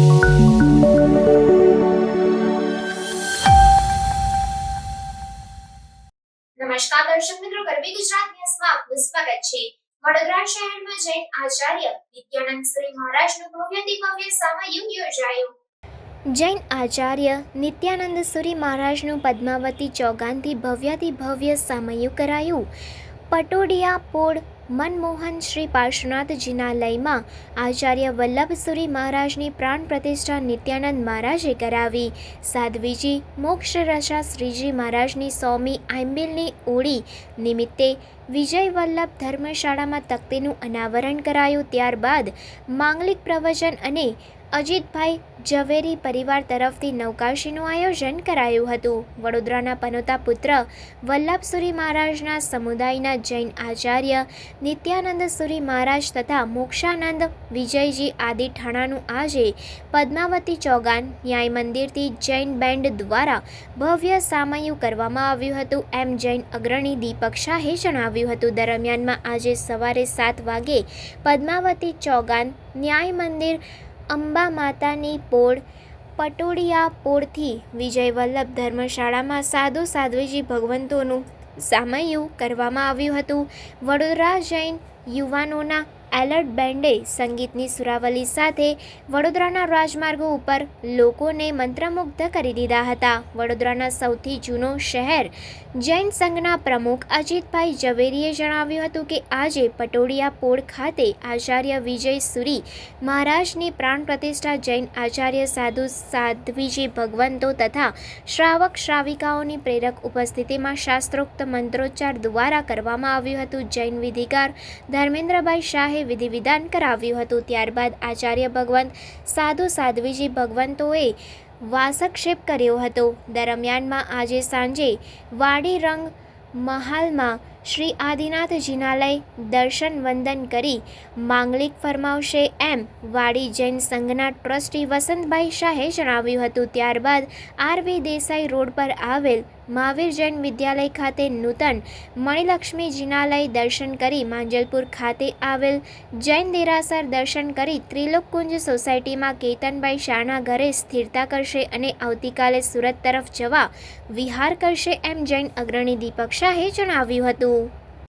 નમસ્કાર દર્શક મિત્રો, ગરબી ગુજરાત ન્યૂઝમાં સ્વાગત છે. વડોદરા શહેરમાં જૈન આચાર્ય નિત્યાનંદ શ્રી મહારાજનું ભવ્ય સામયું યોજાયું. જૈન આચાર્ય નિત્યાનંદ સુરી મહારાજનું પદ્માવતી ચોગાનથી ભવ્યથી ભવ્ય સામયું કરાયું. પટોડિયા પોળ મનમોહન શ્રી પાર્શ્વનાથજીના લયમાં આચાર્ય વલ્લભસુરી મહારાજની પ્રાણ પ્રતિષ્ઠા નિત્યાનંદ મહારાજે કરાવી. સાધ્વીજી મોક્ષ રસા શ્રીજી મહારાજની સ્વામી આંબેલની ઓળી નિમિત્તે વિજય વલ્લભ ધર્મશાળામાં તકતીનું અનાવરણ કરાયું. ત્યારબાદ માંગલિક પ્રવચન અને અજીતભાઈ ઝવેરી પરિવાર તરફથી નૌકાશીનું આયોજન કરાયું હતું. વડોદરાના પનોતા પુત્ર વલ્લભસુરી મહારાજના સમુદાયના જૈન આચાર્ય નિત્યાનંદ સુરી મહારાજ તથા મોક્ષાનંદ વિજયજી આદિ ઠાણાનું આજે પદ્માવતી ચોગાન ન્યાય મંદિરથી જૈન બેન્ડ દ્વારા ભવ્ય સામયું કરવામાં આવ્યું હતું. એમ જૈન અગ્રણી દીપક શાહે જણાવ્યું હતું. દરમિયાનમાં આજે સવારે સાત વાગે પદ્માવતી ચોગાન ન્યાય મંદિર અંબા માતાની પોળ પટોડિયા પોળથી વિજય વલ્લભ ધર્મશાળામાં સાધુ સાધ્વીજી ભગવંતોનું સામયું કરવામાં આવ્યું હતું. વડોદરા જૈન યુવાનોના એલર્ટ બેન્ડે સંગીતની સુરાવલી સાથે વડોદરાના રાજમાર્ગો ઉપર લોકોને મંત્રમુગ્ધ કરી દીધા હતા. વડોદરાના સૌથી જૂનો શહેર જૈન સંઘના પ્રમુખ અજીતભાઈ ઝવેરીએ જણાવ્યું હતું કે આજે પટોડિયા પોળ ખાતે આચાર્ય વિજય સુરી મહારાજની પ્રાણ પ્રતિષ્ઠા જૈન આચાર્ય સાધુ સાધ્વીજી ભગવંતો તથા શ્રાવક શ્રાવિકાઓની પ્રેરક ઉપસ્થિતિમાં શાસ્ત્રોક્ત મંત્રોચ્ચાર દ્વારા કરવામાં આવ્યું હતું. જૈન વિધિકાર ધર્મેન્દ્રભાઈ શાહે વિધિ વિધાન કરાવ્યું હતું. ત્યારબાદ આચાર્ય ભગવંત સાધુ સાધ્વીજી ભગવંતોએ વાસક્ષેપ કર્યો હતો. દરમિયાનમાં આજે સાંજે વાડી રંગ મહાલમાં શ્રી આદિનાથ જિનાલય દર્શન વંદન કરી માંગલિક ફરમાવશે એમ વાડી જૈન સંઘના ટ્રસ્ટી વસંતભાઈ શાહે જણાવ્યું હતું. ત્યારબાદ આરવી દેસાઈ રોડ પર આવેલ મહાવીર જૈન વિદ્યાલય ખાતે નૂતન મણિલક્ષ્મી જિનાલય દર્શન કરી માંજલપુર ખાતે આવેલ જૈન દેરાસર દર્શન કરી ત્રિલોકકુંજ સોસાયટીમાં કેતનભાઈ શાહના ઘરે સ્થિરતા કરશે અને આવતીકાલે સુરત તરફ જવા વિહાર કરશે એમ જૈન અગ્રણી દીપક શાહે જણાવ્યું હતું.